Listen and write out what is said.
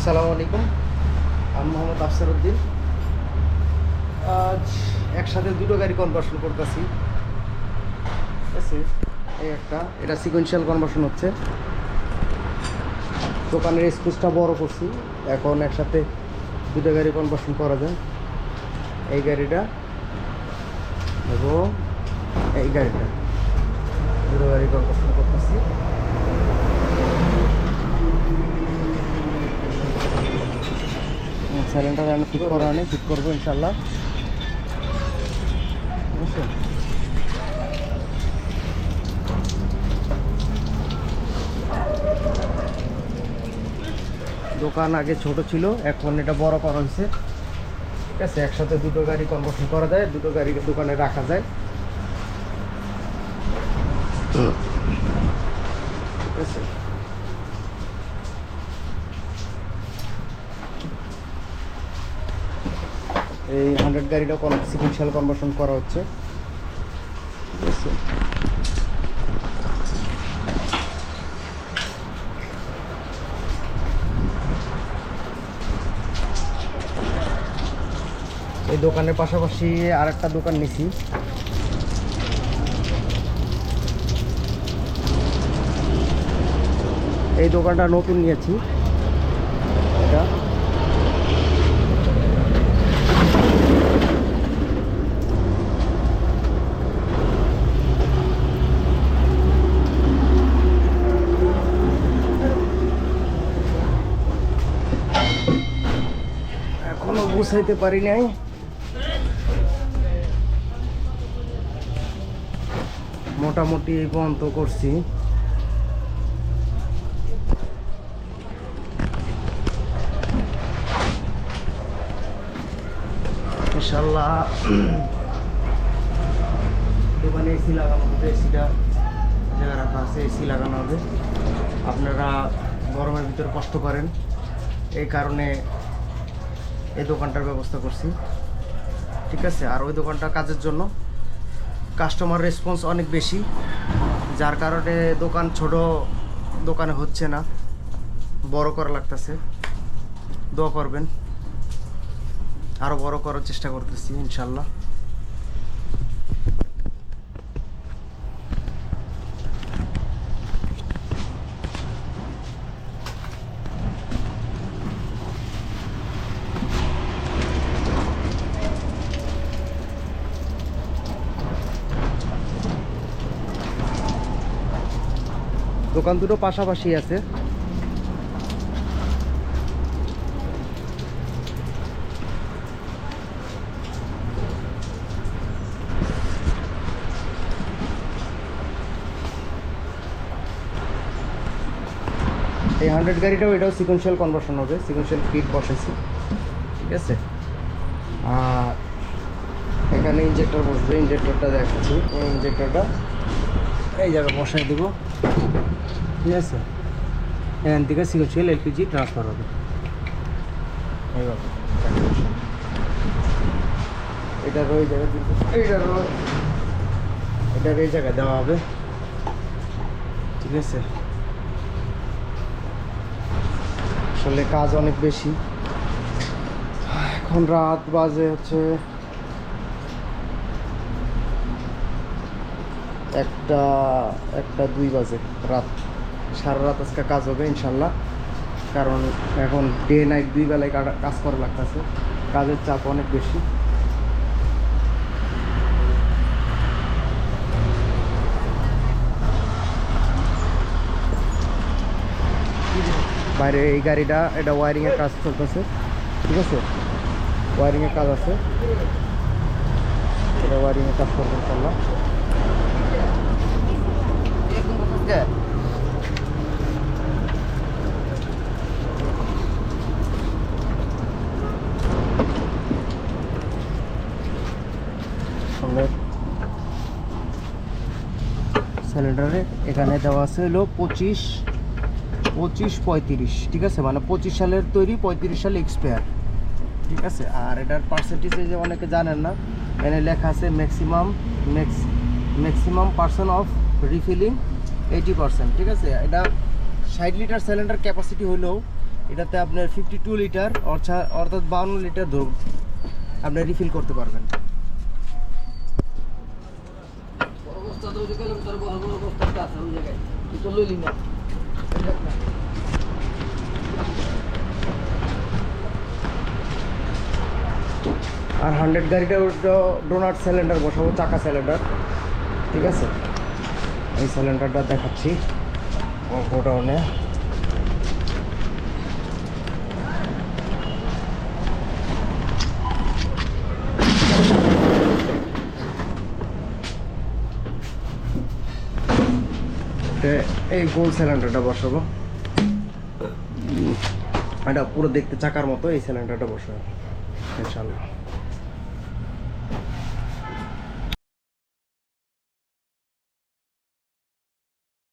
আসসালামু আলাইকুম। আমি মোহাম্মদ আফসার উদ্দিন আজ একসাথে দুটো গাড়ি কনভার্সন করতেছি। এই একটা। এটা সিকোয়েন্সিয়াল কনভার্সন হচ্ছে। দোকানের স্পেসটা বড় করছি। এখন একসাথে দুটো গাড়ি কনভার্সন করা যায়। এই গাড়িটা এবং এই গাড়িটা। দুটো গাড়ি কনভার্সন করতেছি। সিলিন্ডার আমি ঠিক করা নেই ঠিক করব ইনশাল্লাহ বুঝছেন? দোকান আগে ছোট ছিল, এখন এটা বড় করা হয়েছে। ঠিক আছে, একসাথে দুটো গাড়ি কনভার্সন করা যায়, দুটো গাড়ি দোকানে রাখা যায়। ঠিক আছে এই হান্ড্রেড গাড়িটা সিকুয়েন্সিয়াল কনভার্সন করা হচ্ছে। এই দোকানের পাশাপাশি আর একটা দোকান নিছি। এই দোকানটা নতুন নিয়েছি। এটা। গুছাইতে পারি নাই। মোটামুটি এই পর্যন্ত করছি। ইনশাল্লাহ দোকানে এসি লাগানো এসিটা আছে, এসি লাগানো হবে। আপনারা গরমের ভিতরে কষ্ট করেন। এই কারণে এই দোকানটার ব্যবস্থা করছি। ঠিক আছে? আর ওই দোকানটা কাজের জন্য কাস্টমার রেসপন্স অনেক বেশি, যার কারণে দোকান ছোট, দোকানে হচ্ছে না। বড় করা লাগতেছে। দোয়া করবেন। আরও বড় করার চেষ্টা করতেছি, ইনশাল্লাহ। দোকান দুটো পাশাপাশি আছে। এই হান্ড্রেড গাড়িটাও এটাও সিকোয়েন্সিয়াল কনভার্সন হবে সিকোয়েন্সিয়াল ফিট বসেছি। ঠিক আছে? আর এখানে ইঞ্জেক্টর বসবে ইঞ্জেক্টরটা দেখাচ্ছি। এই ইঞ্জেক্টরটা এই জায়গায় বসাই দেবো। ঠিক আছে এখান থেকে সিকোয়েন্সিয়াল এলপিজি ট্রান্সফার হবে। এইভাবে এটার ওই জায়গায় কিন্তু এটার এই জায়গায় দেওয়া হবে। ঠিক আছে। আসলে কাজ অনেক বেশি। এখন রাত বাজে হচ্ছে একটা একটা দুই বাজে রাত। সারা রাত আজকে কাজ হবে ইনশাল্লাহ। কারণ এখন ডে নাইট দুই বেলায় কাজ করা লাগতেছে। কাজের চাপ অনেক বেশি। বাইরে এই গাড়িটা, এটা ওয়ারিংয়ের কাজ চলতেছে। ঠিক আছে? ওয়ারিংয়ের কাজ আছে। এটা ওয়ারিংয়ের কাজ করব ইনশাল্লাহ। সিলিন্ডারে এখানে দেওয়া আছে হলো পঁচিশ পঁচিশ পঁয়ত্রিশ, ঠিক আছে? মানে পঁচিশ সালের তৈরি, পঁয়ত্রিশ সালে এক্সপায়ার ঠিক আছে? আর এটার পার্সেন্টেজ যে অনেকে জানেন না, এনে লেখা আছে maximum max maximum percent of refilling eighty percent ঠিক আছে? এটা ষাট লিটার সিলিন্ডার ক্যাপাসিটি হলেও এটাতে আপনার ফিফটি টু লিটার অর্থাৎ বাউন্ন লিটার ধরুন আপনি রিফিল করতে পারবেন অবস্থা তো ওই যে গেলাম তোর বড় বড় অবস্থা আছে ওই জায়গায় তুই আর হান্ড্রেড গাড়িটা ডোনাট সিলিন্ডার বসাবো চাকা সিলিন্ডার ঠিক আছে? এই সিলিন্ডারটা দেখাচ্ছি। গোডাউনে এই গোল সিলিন্ডারটা বসাবো। এটা পুরো দেখতে চাকার মতো এই সিলিন্ডারটা বসাবো ইনশাল্লাহ